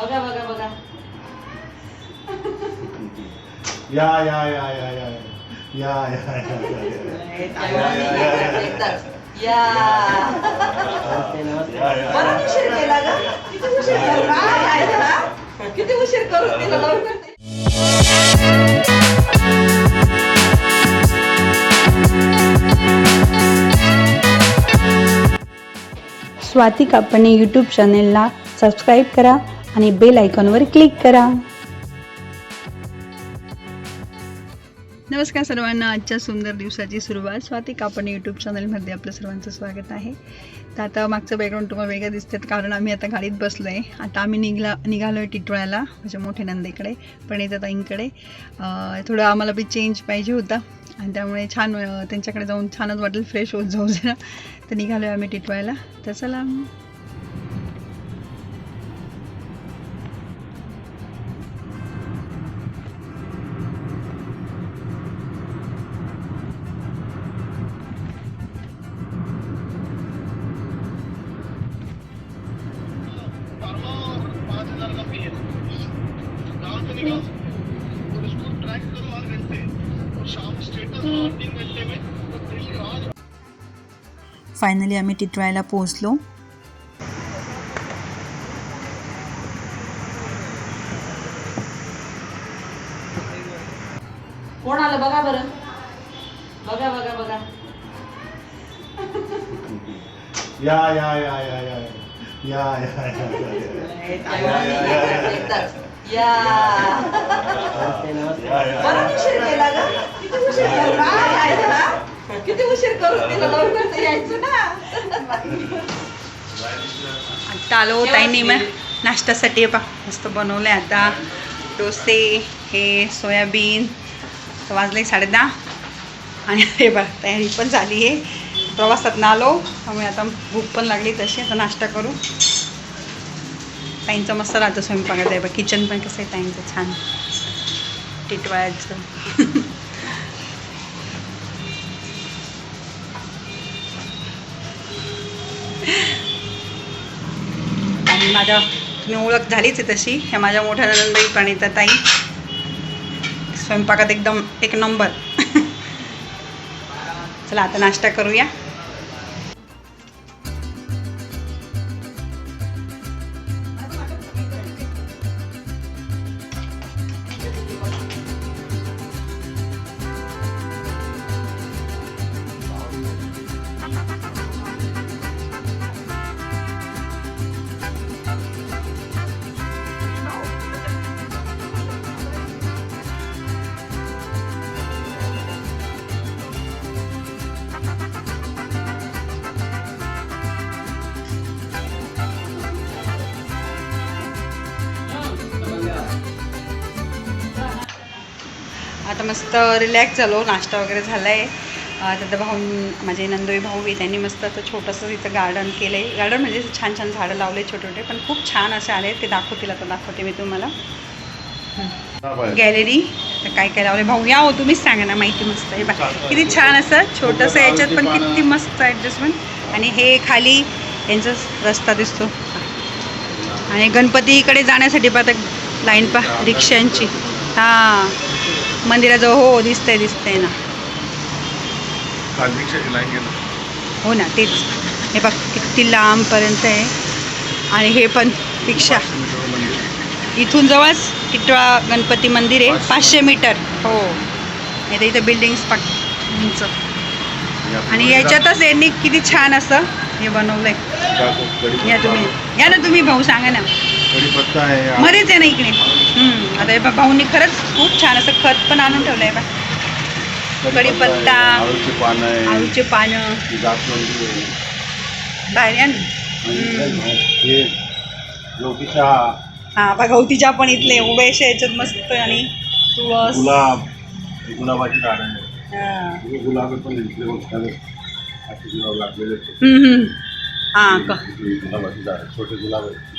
बघा बघा बघा. या या या या या या या. या बरं उशीर केला ग. किती उशीर केला? काय आहे ना? किती उशीर करून दिला? लवकर स्वाती कापणे यूट्यूब चॅनेलला सबस्क्राईब करा. आणि बेल आयकॉनवर क्लिक करा. नमस्कार सर्वांना आजच्या सुंदर दिवसाची सुरुवात. स्वाती कापणे यूट्यूब चॅनलमध्ये आपलं सर्वांचं स्वागत आहे. तर आता मागचं बॅकग्राऊंड तुम्हाला वेगळं दिसतात कारण आम्ही आता गाडीत बसलो आहे आता आम्ही निघला निघालो आहे टिटोळ्याला माझ्या मोठ्या नंदेकडे प्रणिता ताईंकडे अं, थोडं आम्हाला बी चेंज पाहिजे होता. आणि त्यामुळे छान त्यांच्याकडे जाऊन छानच वाटेल फ्रेश होत जाऊ जरा. तर निघालो आहे आम्ही टिटोळ्याला. तर चला. फायनली आम्ही टिटवाळ्याला पोहोचलो. कोण आलं? बघा बरं. बघा बघा बघा. या या या या या या. या एकदाच. या. बरं उशीर केला ग किती उशीर केला ना? किती उशीर करून दिला लवकर यायचं ना? आता आलो ताईंनी मग नाश्त्यासाठी पा मस्त बनवलं आहे आता. डोसे हे सोयाबीन तर वाजले साडे दहा आणि हे बा तयारी पण झाली आहे. प्रवासात आलो त्यामुळे आता भूक पण लागली तशी आता नाश्ता करू. ताईंचं मस्त राहतं स्वयंपाकात आहे बा किचन पण कसं आहे ताईंचं छान. टिटवाळ्याचं. आणि माझ्या तुम्ही ओळख झालीच आहे तशी. ह्या माझ्या मोठ्या नंदाई प्रणिता ताई. स्वयंपाकात एकदम एक नंबर. चला आता नाश्ता करूया. आता मस्त रिलॅक्स झालो नाश्ता वगैरे झाला आहे आता भाऊ माझे नंदोई भाऊ आहे त्यांनी मस्त असं छोटंसं तिथं गार्डन केलं आहे गार्डन म्हणजे छान छान झाडं लावले छोटे छोटे पण खूप छान असे आले ते दाखवतील आता दाखवते मी तुम्हाला. गॅलरी तर काय काय लावले भाऊ या हो तुम्हीच सांगा ना माहिती मस्त आहे. बा किती छान असं छोटंसं याच्यात पण किती मस्त ॲडजस्टमेंट आणि हे खाली यांचा रस्ता दिसतो. आणि गणपतीकडे जाण्यासाठी पाहता लाईन पा रिक्षांची. हां. मंदिराजवळ हो दिसतंय दिसतंय ना. हो ना तेच. हे बघ किती लांबपर्यंत आहे. आणि हे पण रिक्षा. इथून जवळच टिटवा गणपती मंदिर आहे. पाचशे. मीटर. हो. इथे इथं बिल्डिंग्स पण उंच. आणि याच्यातच यांनी किती छान असं हे बनवलंय. या तुम्ही. या ना तुम्ही भाऊ सांगा ना. कढीपत्ता आहे. मध्येच आहे ना इकडे? हम्म, आता हे बघ भाऊनी खरंच खूप छान असं खत पण आणून ठेवलंय बा कढीपत्ता, आळूची पानं आहे. आळूचे पानं. जास्वंदी आहे. बाहेर आणि हे हा. बघा गवतीच्या पण इथले उभे याच्यात मस्त आणि तुळस. गुलाब हे गुलाबाची झाड आहे हा. हे गुलाब पण इथले असे गुलाब लागलेले आहेत. हम्म, हम्म. हा का हे गुलाबाची झाड. छोटे गुलाब आहेत.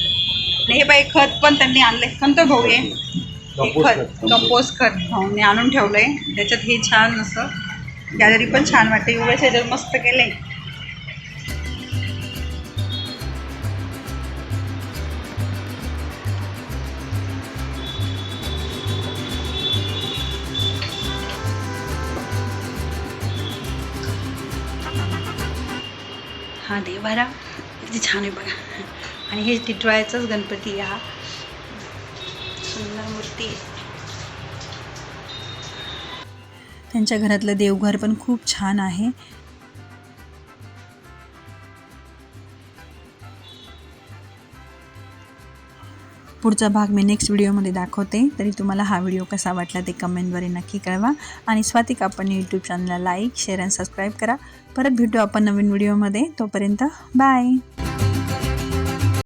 आणि हे बाई खत पण त्यांनी आणले कोणतं भाऊ हे? खत कंपोस्ट. खत भाऊने आणून ठेवलंय. त्याच्यात हे छान असं गॅलरी पण छान वाटते. एवढ्या शायच्यात मस्त केलंय. हा देवारा किती छान आहे बघा. आणि हे टिटवाळ्याचाच गणपती या हा. सुंदर मूर्ती त्यांच्या घरातलं देवघर पण खूप छान आहे. पुढचा भाग मी नेक्स्ट व्हिडिओमध्ये दाखवते. तरी तुम्हाला हा व्हिडिओ कसा वाटला ते कमेंटद्वारे नक्की कळवा. आणि स्वातिक आपण यूट्यूब चॅनलला लाईक शेअर आणि सबस्क्राईब करा. परत भेटू आपण नवीन व्हिडिओमध्ये तोपर्यंत बाय